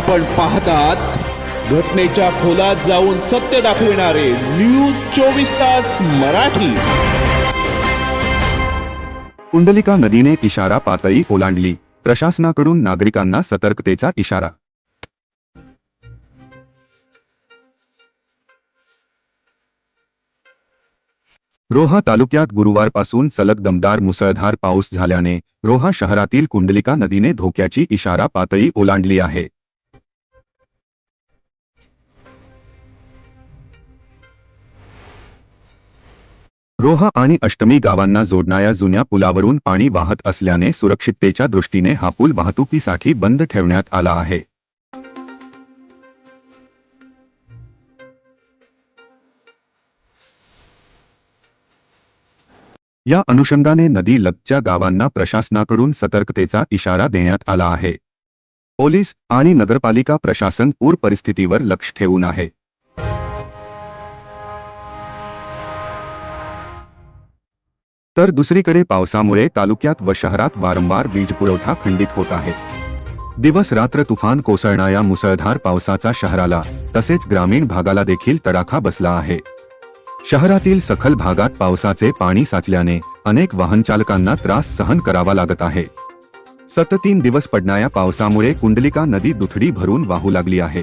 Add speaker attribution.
Speaker 1: आपण पाहतात घटनेच्या खोलात जाऊन सत्य दाखविणारे न्यूज चोवीस तास मराठी.
Speaker 2: कुंडलिका नदीने इशारा पातळी ओलांडली. प्रशासनाकडून नागरिकांना सतर्कतेचा इशारा. रोहा तालुक्यात गुरुवारपासून सलग दमदार मुसळधार पाऊस झाल्याने रोहा शहरातील कुंडलिका नदीने धोक्याची इशारा पातळी ओलांडली आहे. रोहा आणि अष्टमी गावांना जोडणाऱ्या जुन्या पुलावरून पाणी वाहत असल्याने सुरक्षिततेच्या दृष्टीने हा पूल वाहतुकीसाठी बंद ठेवण्यात आला आहे. या अनुषंगाने नदी लगतच्या गावांना प्रशासनाकडून सतर्कतेचा इशारा देण्यात आला आहे. पोलीस आणि नगरपालिका प्रशासन पूर परिस्थितीवर लक्ष ठेवून आहे. तर दुसरीकडे पावसामुळे तालुक्यात व शहरात वारंवार वीज पुरवठा खंडित होत आहे. दिवस रात्र तुफान कोसळणाऱ्या मुसळधार पावसाचा शहराला तसेच ग्रामीण भागाला देखील तडाखा बसला आहे. शहरातील सखल भागात पावसाचे पाणी साचल्याने अनेक वाहनचालकांना त्रास सहन करावा लागत आहे. सतत तीन दिवस पडणाऱ्या पावसामुळे कुंडलिका नदी दुथडी भरून वाहू लागली आहे.